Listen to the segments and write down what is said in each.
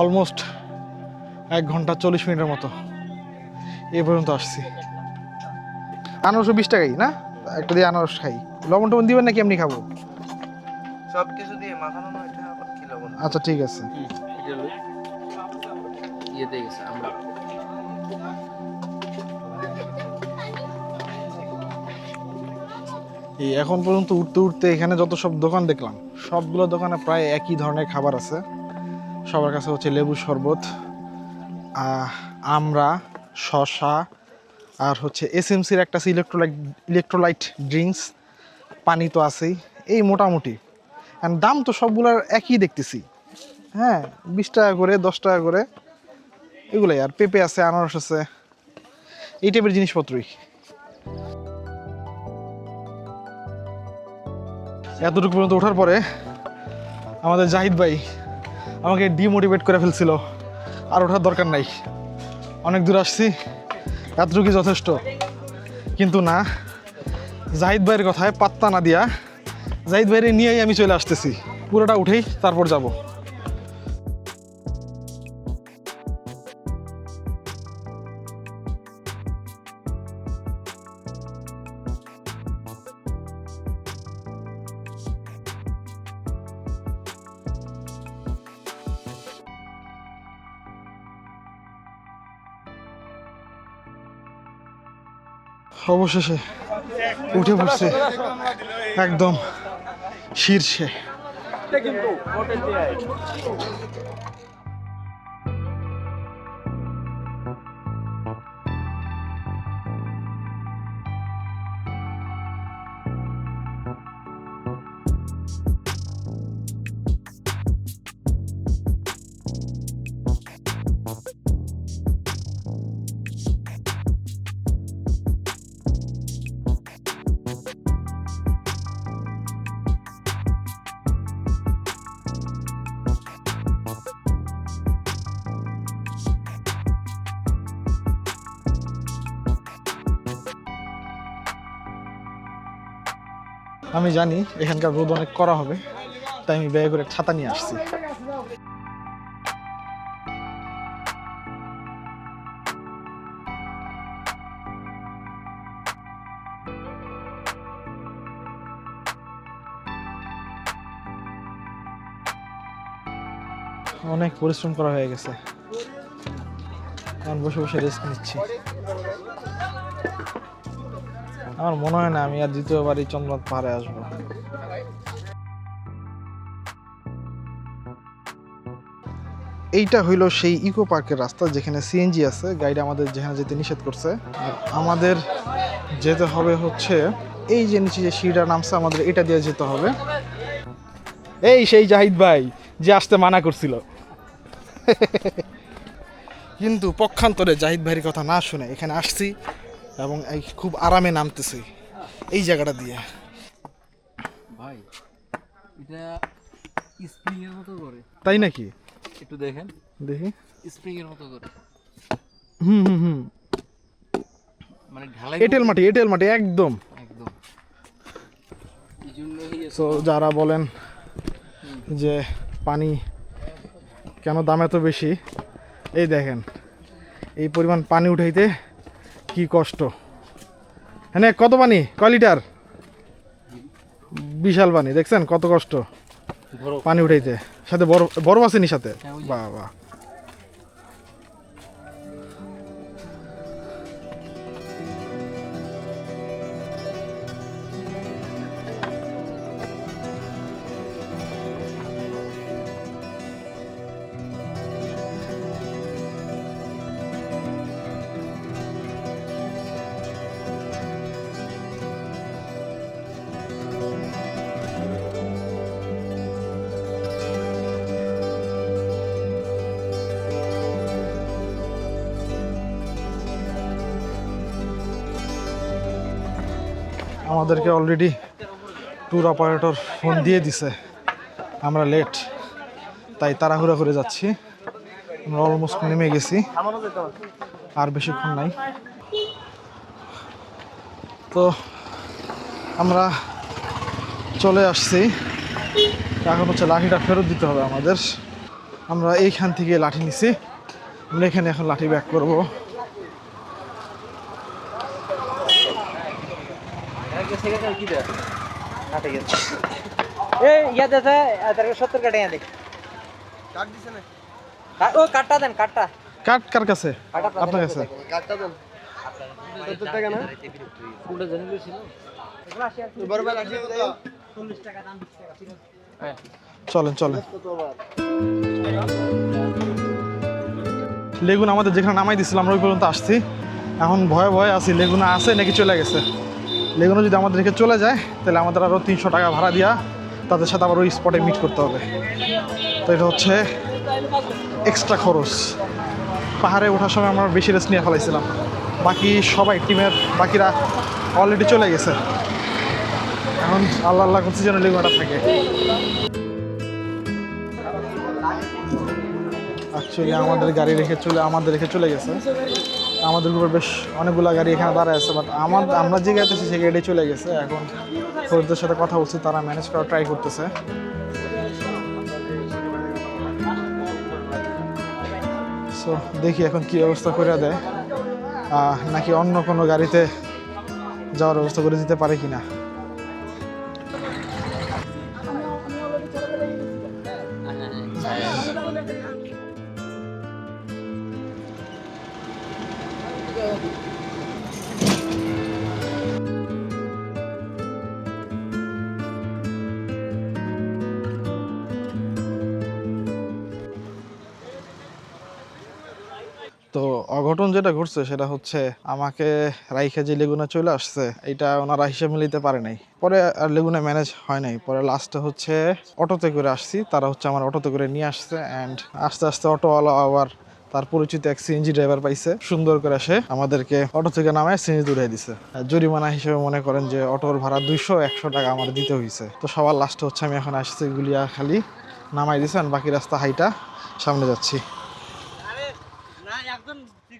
Almost এক ঘণ্টা চল্লিশ মিনিটের মতো। এ পর্যন্ত আসছি। আনারসও বিশ টাকাই না? একটা দিয়ে আনারস খাই। লবণ টবণ দিবেন নাকি এমনি খাব? সব কিছু দিয়ে মাখানো নয় এটা আবার কি লবণ? আচ্ছা ঠিক আছে। ইয়েতে গেছে আমরা। এই এখন পর্যন্ত উঠতে উঠতে এখানে যত সব দোকান দেখলাম সবগুলো দোকানে প্রায় একই ধরনের খাবার আছে। সবার কাছে হচ্ছে লেবু শরবত আমরা, শশা, আর হচ্ছে এসএমসির একটা আছে ইলেকট্রোলাইট ইলেকট্রোলাইট ড্রিঙ্কস পানি তো আছেই, এই মোটামুটি। আর দাম তো সবগুলোর একই দেখতেছি। হ্যাঁ বিশ টাকা করে, দশ টাকা করে, এগুলোই। আর পেঁপে আছে, আনারস আছে, এই টাইপের জিনিসপত্রই। এতটুকু পর্যন্ত ওঠার পরে আমাদের জাহিদ ভাই আমাকে ডিমোটিভেট করে ফেলছিল। আর ওঠার দরকার নাই। অনেক দূর আসছি, এতটুকুই যথেষ্ট। কিন্তু না, জাহিদ ভাইয়ের কথায় পাত্তা না দিয়া, জাহিদ ভাইয়ের নিয়েই আমি চলে আসতেছি। পুরোটা উঠেই তারপর যাব। অবশেষে উঠে পড়ছে। একদম শীর্ষে। আমি জানি এখানকার রোদ অনেক করা হবে, তাই আমি ব্যয় করে ছাতা নিয়ে আসছি। অনেক পরিশ্রম করা হয়ে গেছে। এখন বসে বসে রেস্ট নিচ্ছি। আমার মনে হয় না আমি আর দ্বিতীয়বার এই চন্দ্রনাথ পাহাড়ে আসব। এইটা হইল সেই ইকো পার্কের রাস্তা যেখানে সিএনজি আছে গাইড আমাদের যেখানে যেতে নিষেধ করছে। আর আমাদের যেতে হবে হচ্ছে এই যে নিচে যে সিঁড়িটা নামছে আমাদের এটা দিয়ে যেতে হবে। এই সেই জাহিদ ভাই যে আসতে মানা করছিল। কিন্তু পক্ষান্তরে জাহিদ ভাইয়ের কথা না শুনে এখানে আসছি। এবং এই খুব আরামে নামতেছি। এই জায়গাটা দিয়ে। ভাই এটা স্প্রিং এর মতো করে। তাই নাকি? একটু দেখেন। দেখি। স্প্রিং এর মতো করে। হুম হুম হুম। মানে ঢালাই এঁটেল মাটি এঁটেল মাটি একদম। একদম। সো যারা বলেন যে পানি কেন দাম এত বেশি এই দেখেন। এই পরিমাণ পানি উঠাইতে কি কষ্ট? হ্যাঁ কত পানি? কলিটার লিটার? বিশাল পানি দেখছেন কত কষ্ট? পানি উঠাইতে। সাথে বরফ বরফ আছে নি সাথে? হ্যাঁ, বা বাহ বাহ। আমাদেরকে অলরেডি ট্যুর অপারেটর ফোন দিয়ে দিছে। আমরা লেট তাই তাড়াহুড়া করে যাচ্ছি। আমরা অলমোস্ট নেমে গেছি। আর বেশিক্ষণ নাই। তো আমরা চলে আসছি। এখন হচ্ছে লাঠিটা ফেরত দিতে হবে আমাদের। আমরা এইখান থেকে লাঠি নিছি। আমরা এখানে এখন লাঠি ব্যাক করব এ ইয়া দেছে তার সত্তর কাটে ইয়া ও কাটটা দেন কাটটা। কাট কার কাছে? আপনার কাছে। কাটটা দেন। 70 টাকা না? পুরো জানি ছিল এবার বেলা আসি তো। চল্লিশ টাকা দাম বিশ টাকা ঠিক আছে চলেন চলেন। লেগুন আমাদের যেখানে নামাই দিছিলাম আমরা ওই পর্যন্ত আসছি। এখন ভয়ে ভয়ে আছি লেগুনা আছে নাকি চলে গেছে? লেগুনা যদি আমাদের রেখে চলে যায়, তাহলে আমাদের আরও তিনশো টাকা ভাড়া দিয়া তাদের সাথে আবার ওই স্পটে মিট করতে হবে। তো এটা হচ্ছে এক্সট্রা খরচ। পাহাড়ে ওঠার সময় আমরা বেশি রেস্ট নিয়ে ফেলাইছিলাম। বাকি সবাই টিমের বাকিরা অলরেডি চলে গেছে। এখন আল্লাহ আল্লাহ করছি যেন লেগুনাটা থাকে। অ্যাকচুয়ালি আমাদের গাড়ি রেখে চলে আমাদের রেখে চলে গেছে। আমাদের উপর বেশ অনেকগুলো গাড়ি এখানে দাঁড়ায় আছে বাট আমার আমরা যে গাড়িতে সেই গাড়ি চলে গেছে। এখন ফরিদদের সাথে কথা বলছি, তারা ম্যানেজ করার ট্রাই করতেছে। সো দেখি এখন কি ব্যবস্থা করে দেয়। নাকি অন্য কোনো গাড়িতে যাওয়ার ব্যবস্থা করে দিতে পারে কিনা। তো অঘটন যেটা ঘটছে সেটা হচ্ছে আমাকে রাইখে যে লেগুনা চলে আসছে, এটা ওনারা হিসেব মিলিতে পারে নাই। পরে আর লেগুনা ম্যানেজ হয় নাই। পরে লাস্টে হচ্ছে অটোতে করে আসছি, তারা হচ্ছে আমার অটোতে করে নিয়ে আসছে অ্যান্ড আস্তে আস্তে অটোওয়ালা আবার তার পরিচিত এক সিএনজি ড্রাইভার পাইছে। সুন্দর করে সে আমাদেরকে অটো থেকে নামায় সিএনজি দূরে দিছে। জরিমানা হিসেবে মনে করেন যে অটোর ভাড়া দুইশো, একশো টাকা আমার দিতে হয়েছে তো সবার লাস্টে হচ্ছে আমি এখন আসছি গুলিয়া খালি নামাই দিছে বাকি রাস্তা হাইটা সামনে যাচ্ছি।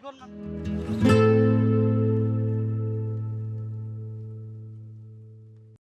না একজন